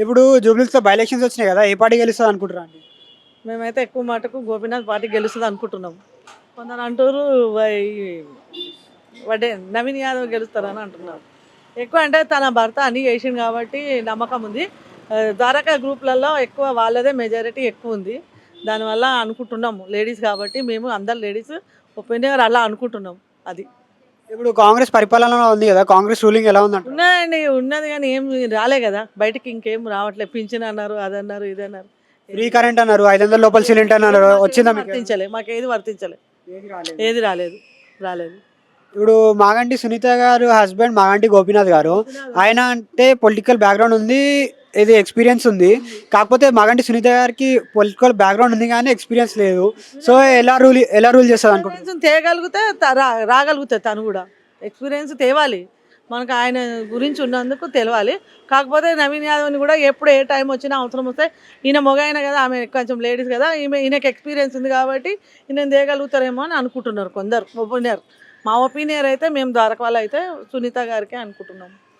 ఇప్పుడు జూబ్లీస్లో by elections వచ్చినాయి కదా ఏ పార్టీ గెలుస్తుంది అనుకుంటారా అండి? మేమైతే ఎక్కువ మటుకు గోపీనాథ్ పార్టీ గెలుస్తుంది అనుకుంటున్నాం. కొందరు అంటారు వై- నవీన్ యాదవ్ గెలుస్తారని అంటున్నారు. ఎక్కువ అంటే తన భర్త అన్ని చేసింది కాబట్టి నమ్మకం ఉంది. ద్వారకా గ్రూప్లలో ఎక్కువ వాళ్ళదే మెజారిటీ ఎక్కువ ఉంది. దానివల్ల అనుకుంటున్నాము లేడీస్ కాబట్టి మేము అందరు లేడీస్ ఒపీనియన్ అలా అనుకుంటున్నాం అది. ఇప్పుడు కాంగ్రెస్ పరిపాలన ఉంది కదా కాంగ్రెస్ రూలింగ్ ఎలా ఉంది అంటారు ఉన్నదండి ఉన్నది కానీ ఏం రాలే కదా. బయటికి ఇంకేం రావట్లేదు పింఛన్ అన్నారు అదన్నారు ఇదన్నారు ఫ్రీ కరెంట్ అన్నారు ఐదు వందల లోపల సిలిండర్ అన్నారు. వచ్చిందా మీకు? వర్తించలే మాకు ఏది వర్తించలే ఏది రాలేదు రాలేదు. ఇప్పుడు మాగంటి సునీత గారు హస్బెండ్ మాగంటి గోపీనాథ్ గారు. ఆయన అంటే పొలిటికల్ బ్యాక్గ్రౌండ్ ఉంది. ఇది ఎక్స్పీరియన్స్ ఉంది. కాకపోతే మాగంటి సునీత గారికి పొలిటికల్ బ్యాక్గ్రౌండ్ ఉంది కానీ ఎక్స్పీరియన్స్ లేదు. సో ఎలా రూల్ ఎలా రూల్ చేస్తారు అనుకుంటున్నారు? ఎక్స్పీరియన్స్ తేగలిగితే రాగలుగుతుంది తను కూడా. ఎక్స్పీరియన్స్ తేవాలి. మనకు ఆయన గురించి ఉన్నందుకు తెలవాలి. కాకపోతే నవీన్ యాదవ్ని కూడా ఎప్పుడు ఏ టైం వచ్చినా అవసరం వస్తే ఈయన మొగ కదా ఆమె కొంచెం లేడీస్ కదా ఈమె ఈయనకి ఎక్స్పీరియన్స్ ఉంది కాబట్టి ఈయన తేగలుగుతారేమో అని అనుకుంటున్నారు కొందరు. ఒపీనియర్ మా ఒపీనియర్ అయితే మేము ద్వారక అయితే సునీత గారికి అనుకుంటున్నాం